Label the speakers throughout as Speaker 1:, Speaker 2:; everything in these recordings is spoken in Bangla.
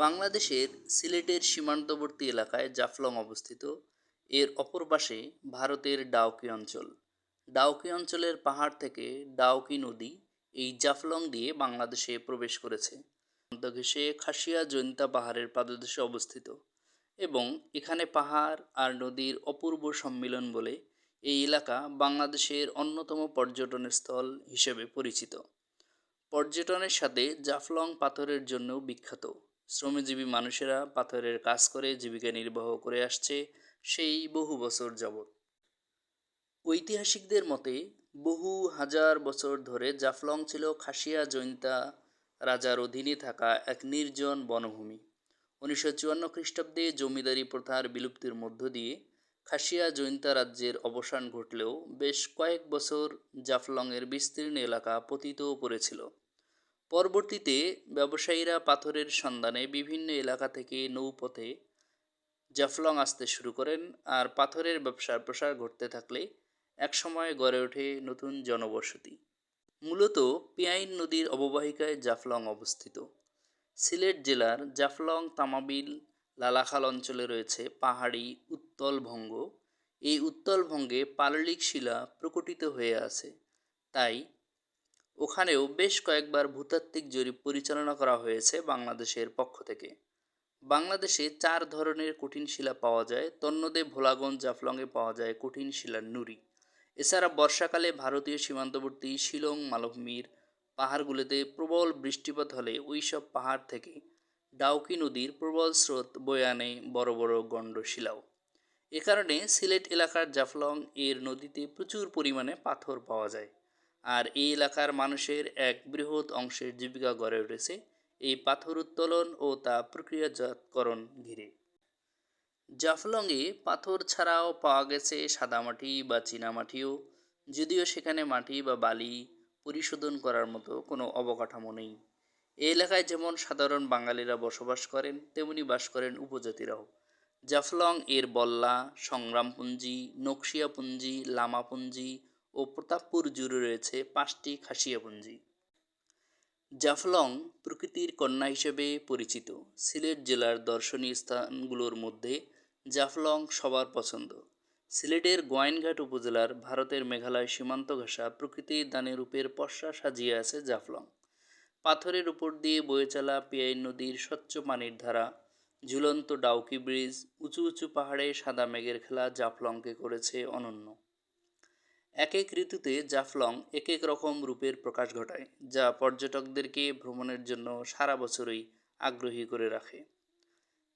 Speaker 1: বাংলাদেশের সিলেটের সীমান্তবর্তী এলাকায় জাফলং অবস্থিত। এর অপর পাশে ভারতের ডাউকি অঞ্চল। ডাউকি অঞ্চলের পাহাড় থেকে ডাউকি নদী এই জাফলং দিয়ে বাংলাদেশে প্রবেশ করেছে। ঘেঁষে খাসিয়া জৈন্তা পাহাড়ের পাদদেশে অবস্থিত এবং এখানে পাহাড় আর নদীর অপূর্ব সম্মিলন বলে এই এলাকা বাংলাদেশের অন্যতম পর্যটন স্থল হিসেবে পরিচিত। পর্যটনের সাথে জাফলং পাথরের জন্যও বিখ্যাত। শ্রমজীবী মানুষেরা পাথরের কাজ করে জীবিকা নির্বাহ করে আসছে সেই বহু বছর যাবৎ। ঐতিহাসিকদের মতে, বহু হাজার বছর ধরে জাফলং ছিল খাসিয়া জৈন্তা রাজার অধীনে থাকা এক নির্জন বনভূমি। উনিশশো চুয়ান্ন খ্রিস্টাব্দে জমিদারি প্রথার বিলুপ্তির মধ্য দিয়ে খাসিয়া জৈন্তা রাজ্যের অবসান ঘটলেও বেশ কয়েক বছর জাফলংয়ের বিস্তীর্ণ এলাকা পতিত পড়েছিল। পরবর্তীতে ব্যবসায়ীরা পাথরের সন্ধানে বিভিন্ন এলাকা থেকে নৌপথে জাফলং আসতে শুরু করেন আর পাথরের ব্যবসার প্রসার ঘটতে থাকলে একসময় গড়ে ওঠে নতুন জনবসতি। মূলত পিয়াইন নদীর অববাহিকায় জাফলং অবস্থিত। সিলেট জেলার জাফলং, তামাবিল, লালাখাল অঞ্চলে রয়েছে পাহাড়ি উত্তলভঙ্গ এই উত্তলভঙ্গে পাললিক শিলা প্রকটিত হয়ে আছে। তাই ওখানেও বেশ কয়েকবার ভূতাত্ত্বিক জরিপ পরিচালনা করা হয়েছে বাংলাদেশের পক্ষ থেকে। বাংলাদেশে চার ধরনের কঠিন শিলা পাওয়া যায়। তন্মধ্যে ভোলাগঞ্জ, জাফলংয়ে পাওয়া যায় কঠিন শিলার নুড়ি। এছাড়া বর্ষাকালে ভারতীয় সীমান্তবর্তী শিলং, মালভূমির পাহাড়গুলোতে প্রবল বৃষ্টিপাত হলে ওই সব পাহাড় থেকে ডাউকি নদীর প্রবল স্রোত বয়ে আনে বড় বড় গণ্ড শিলাও। এ কারণে সিলেট এলাকার জাফলং এর নদীতে প্রচুর পরিমাণে পাথর পাওয়া যায়। আর এই এলাকার মানুষের এক বৃহৎ অংশের জীবিকা গড়ে উঠেছে এই পাথর উত্তোলন ও তা প্রক্রিয়াজাতকরণ ঘিরে। জাফলংয়ে পাথর ছাড়াও পাওয়া গেছে সাদামাটি বা চীনামাটিও যদিও সেখানে মাটি বা বালি পরিশোধন করার মতো কোনো অবকাঠামো নেই। এই এলাকায় যেমন সাধারণ বাঙালিরা বসবাস করেন, তেমনি বাস করেন উপজাতিরাও। জাফলং এর বল্লা, সংগ্রামপুঞ্জি, নকশিয়াপুঞ্জি, লামাপুঞ্জি ও প্রতাপপুর জুড়ে রয়েছে পাঁচটি খাসিয়াপুঞ্জি। জাফলং প্রকৃতির কন্যা হিসেবে পরিচিত। সিলেট জেলার দর্শনীয় স্থানগুলোর মধ্যে জাফলং সবার পছন্দ। সিলেটের গোয়াইনঘাট উপজেলার ভারতের মেঘালয় সীমান্ত ঘেঁষা প্রকৃতির দানে রূপের পশ্চা সাজিয়ে আছে জাফলং। পাথরের উপর দিয়ে বয়ে চলা পিয়াই নদীর স্বচ্ছ পানির ধারা, ঝুলন্ত ডাউকি ব্রিজ, উঁচু উঁচু পাহাড়ে সাদা মেঘের খেলা জাফলংকে করেছে অনন্য। এক এক ঋতুতে জাফলং এক এক রকম রূপের প্রকাশ ঘটায়, যা পর্যটকদেরকে ভ্রমণের জন্য সারা বছরই আগ্রহী করে রাখে।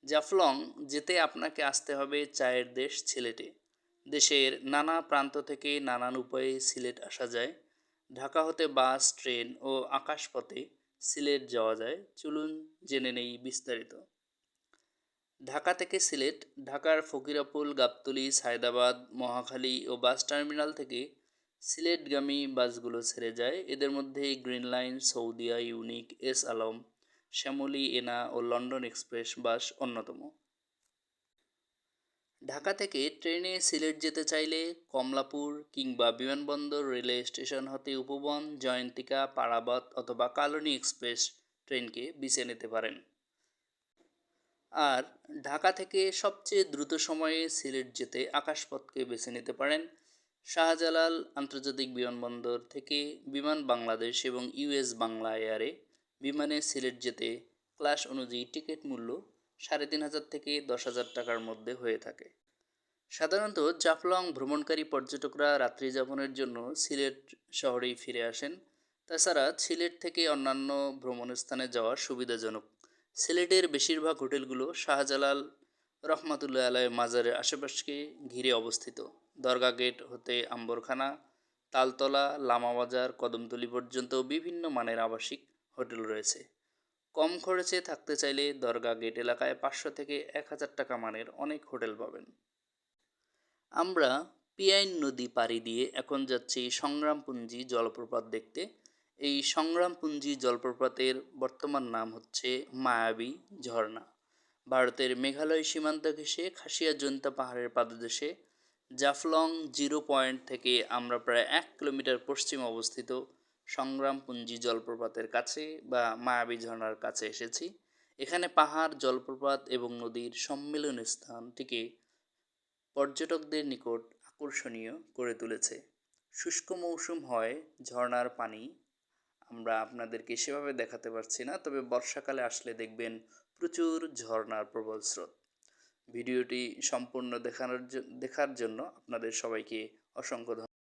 Speaker 1: জাফলং যেতে আপনাকে আসতে হবে চায়ের দেশ সিলেটে। দেশের নানা প্রান্ত থেকে নানান উপায়ে সিলেট আসা যায়। ঢাকা হতে বাস, ট্রেন ও আকাশপথে সিলেট যাওয়া যায়। চলুন জেনে নেই বিস্তারিত। ঢাকা থেকে সিলেট, ঢাকার ফকিরাপুল, গাবতলী, সায়দাবাদ, মহাখালী ও বাস টার্মিনাল থেকে সিলেটগামী বাসগুলো ছেড়ে যায়। এদের মধ্যে Green Line, Saudia, Unique, S Alam, Shyamoli, Ena ও লন্ডন এক্সপ্রেস বাস অন্যতম। ঢাকা থেকে ট্রেনে সিলেট যেতে চাইলে কমলাপুর কিংবা বিমানবন্দর, রেলওয়ে স্টেশন হতে উপবন, জয়ন্তিকা, পারাবত অথবা কালনী এক্সপ্রেস ট্রেনকে বেছে নিতে পারেন। আর ঢাকা থেকে সবচেয়ে দ্রুত সময়ে সিলেট যেতে আকাশপথকে বেছে নিতে পারেন শাহজালাল আন্তর্জাতিক বিমানবন্দর থেকে বিমান বাংলাদেশ এবং ইউএস বাংলা এয়ারে বিমানে সিলেট যেতে ক্লাস অনুযায়ী টিকিট মূল্য সাড়ে তিন হাজার থেকে দশ হাজার টাকার মধ্যে হয়ে থাকে। সাধারণত জাফলং ভ্রমণকারী পর্যটকরা রাত্রি যাপনের জন্য সিলেট শহরেই ফিরে আসেন। তাছাড়া সিলেট থেকে অন্যান্য ভ্রমণ স্থানে যাওয়া সুবিধাজনক। সিলেটের বেশিরভাগ হোটেলগুলো শাহজালাল রহমাতুল্লাহ আলাই মাজারের আশেপাশকে ঘিরে অবস্থিত। দরগা গেট হতে আম্বরখানা, তালতলা লামাবাজার কদমতলি পর্যন্ত বিভিন্ন মানের আবাসিক হোটেল রয়েছে। কম খরচে থাকতে চাইলে দরগা গেট এলাকায় পাঁচশো থেকে এক হাজার টাকা মানের অনেক হোটেল পাবেন। আমরা পিয়াইন নদী পাড়ি দিয়ে এখন যাচ্ছি সংগ্রামপুঞ্জি জলপ্রপাত দেখতে। এই সংগ্রামপুঞ্জি জলপ্রপাতের বর্তমান নাম হচ্ছে মায়াবী ঝর্ণা। ভারতের মেঘালয় সীমান্ত ঘেঁষে খাসিয়া জৈন্তা পাহাড়ের পাদদেশে জাফলং জিরো পয়েন্ট থেকে আমরা প্রায় এক কিলোমিটার পশ্চিম অবস্থিত সংগ্রামপুঞ্জি জলপ্রপাতের কাছে বা মায়াবী ঝর্ণার কাছে এসেছি। এখানে পাহাড়, জলপ্রপাত এবং নদীর সম্মিলন স্থানটিকে পর্যটকদের নিকট আকর্ষণীয় করে তুলেছে। শুষ্ক মৌসুম হয় ঝর্ণার পানি আমরা আপনাদেরকে সেভাবে দেখাতে পারছি না, তবে বর্ষাকালে আসলে দেখবেন প্রচুর ঝর্ণার প্রবল স্রোত। ভিডিওটি সম্পূর্ণ দেখানোর দেখার জন্য আপনাদের সবাইকে অসংখ্য